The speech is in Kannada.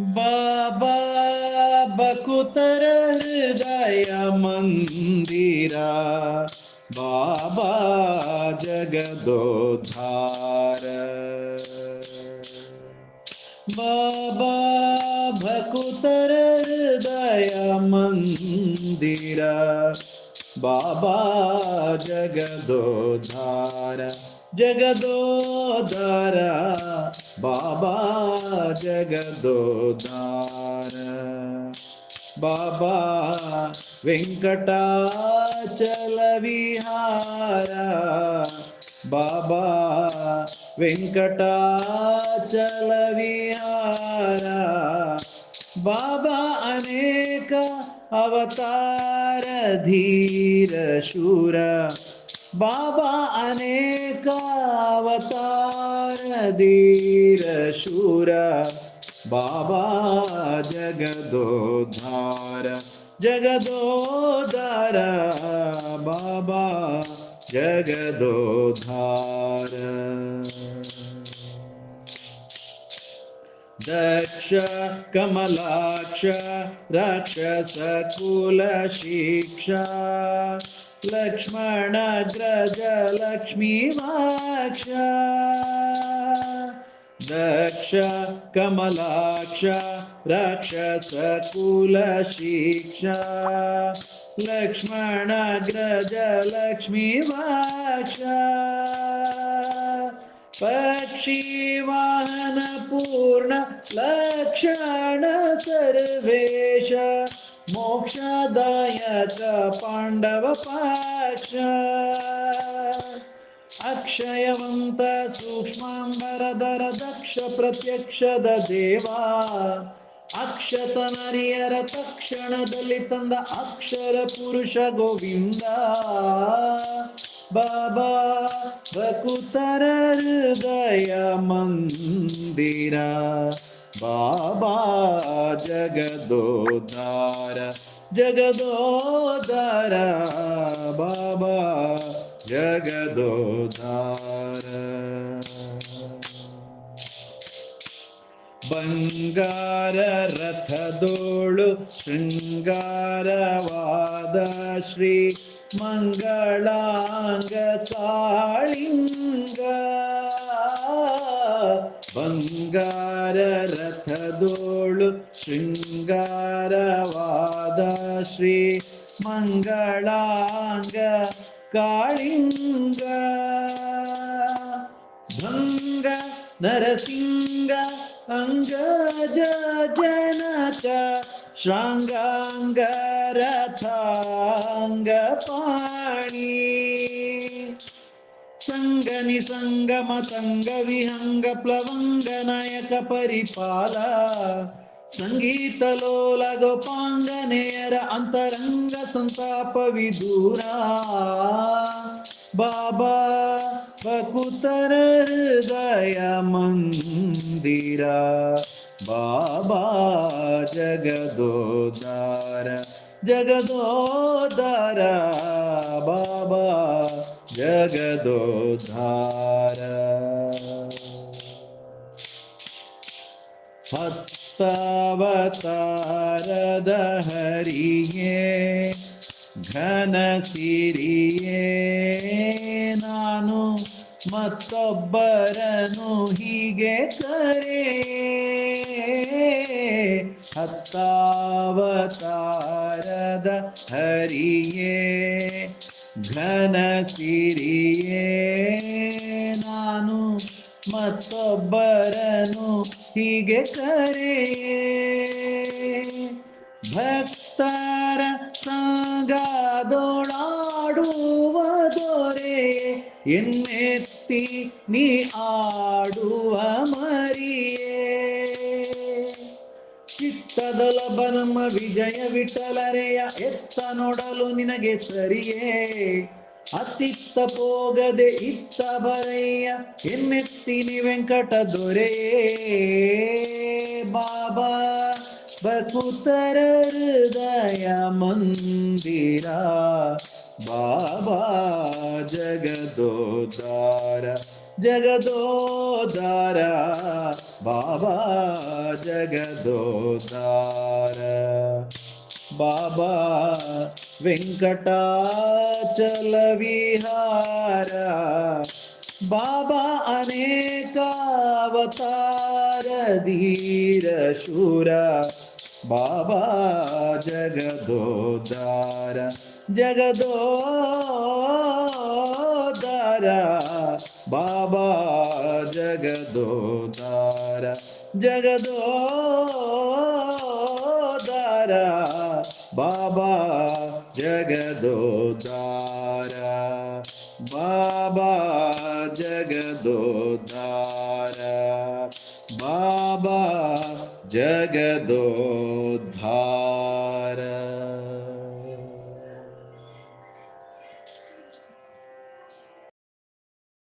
ककुतरया मिरा बा जगदो धारकुतर दया मिरा बा जगदोोो धारा जगदोदारा बाबा जगदोदार। बाबा वेङ्कटाचल विहार बाबा वेङ्कटाचल विहार बाबा अनेक अवतार धीर शूर ಬಾಬಾ ಅನೇಕ ಅವತಾರ ಧೀರ ಶೂರ ಬಾಬಾ ಜಗದೋದ್ಧಾರ ಜಗದೋದ್ಧಾರ ಬಾಬಾ ಜಗದೋದ್ಧಾರ दक्ष कमलाक्ष राक्षसकुलशिक्षा लक्ष्मणग्रजलक्ष्मीवाक्ष दक्ष कमलाक्ष राक्षसकुलशिक्षा लक्ष्मणग्रजलक्ष्मीवाक्ष ವಾಕ್ಷ ಪೂರ್ಣ ಲಕ್ಷಣ ಸರ್ವೇಶ, ಮೋಕ್ಷದಾಯಕ ಪಾಂಡವ ಪಾಕ್ಷ. ಅಕ್ಷಯವಂತ ಸೂಕ್ಷ್ಮಾಂಬರದರ ದಕ್ಷ ಪ್ರತ್ಯಕ್ಷದ ದೇವಾ, ಅಕ್ಷತ ನರಿಯರ ತಕ್ಷಣದಲ್ಲಿ ತಂದ ಅಕ್ಷರ ಪುರುಷ ಗೋವಿಂದ. ಬಾಬಾ ಬಕುತರ ಹೃದಯ ಮಂದಿರ ಬಾಬಾ ಜಗದೋದ್ಧಾರ ಜಗದೋದ್ಧಾರ ಬಾಬಾ ಜಗದೋದ್ಧಾರ ಬಂಗಾರ ರಥದೋಳು ಶೃಂಗಾರವಾದ ಶ್ರೀ ಮಂಗಳಾಂಗ ಕಾಳಿಂಗ ಬಂಗಾರ ರಥದೋಳು ಶೃಂಗಾರವಾದ ಶ್ರೀ ಮಂಗಳಾಂಗ ಕಾಳಿಂಗ. ಭಂಗ ನರಸಿಂಗ ಅಂಗಜ ಜನಕ ಶ್ರಾಂಗಾಂಗ ರಥಾಂಗ ಪಾಣಿ ಸಂಗ ನಿಸಂಗಮ ಸಂಗ ವಿಹಂಗ ಪ್ಲವಂಗ ನಾಯಕ ಪರಿಪಾಲ ಸಂಗೀತ ಲೋಲ ಗೋಪಾಂಗನೆಯರ ಅಂತರಂಗ ಸಂತಾಪ ವಿದೂರ बाबा भकुतर दया मंदिरा बाबा जगदोदार जगदोदार बाबा जगदोदार। हतावतार दहरिए ಘನ ಸಿರಿಯೇ ನಾನು ಮತ್ತೊಬ್ಬರನು ಹೀಗೆ ಕರೆ. ಹತ್ತಾವತಾರದ ಹರಿಯೇ ಘನ ಸಿರಿಯೇ ನಾನು ಮತ್ತೊಬ್ಬರನು ಹೀಗೆ ಕರೆ. ಭಕ್ತರ ಸಂಗಾದೊಳಾಡುವ ದೊರೆ ಎನ್ನೆತ್ತಿ ನೀ ಆಡುವ ಮರಿಯೇ. ಚಿತ್ತದೊಲಬ ನಮ್ಮ ವಿಜಯ ವಿಠಲರೆಯ, ಎತ್ತ ನೋಡಲು ನಿನಗೆ ಸರಿಯೇ. ಅತ್ತಿತ್ತ ಪೋಗದೆ ಇತ್ತ ಬರಯ್ಯ ಎನ್ನೆತ್ತೀನಿ ವೆಂಕಟ ದೊರೆಯೇ ಬಾಬಾ ಬಕುತರ ಹೃದಯ ಮಂದಿರ ಬಾಬಾ ಜಗದೋದಾರ ಜಗದೋದಾರ ಬಾಬಾ ಜಗದೋದಾರ ಬಾಬಾ ವೆಂಕಟಾಚಲ ವಿಹಾರ బాబా అనేక అవతారధీర శూర బాబా జగదోదార జగదోదార బాబా జగదోదార జగదో ಜಗದೋದಾರ ಬಾಬಾ ಜಗದೋದಾರ ಬಾಬಾ ಜಗದೋದಾರ ಬಾಬಾ ಜಗದೋದ್ಧಾರ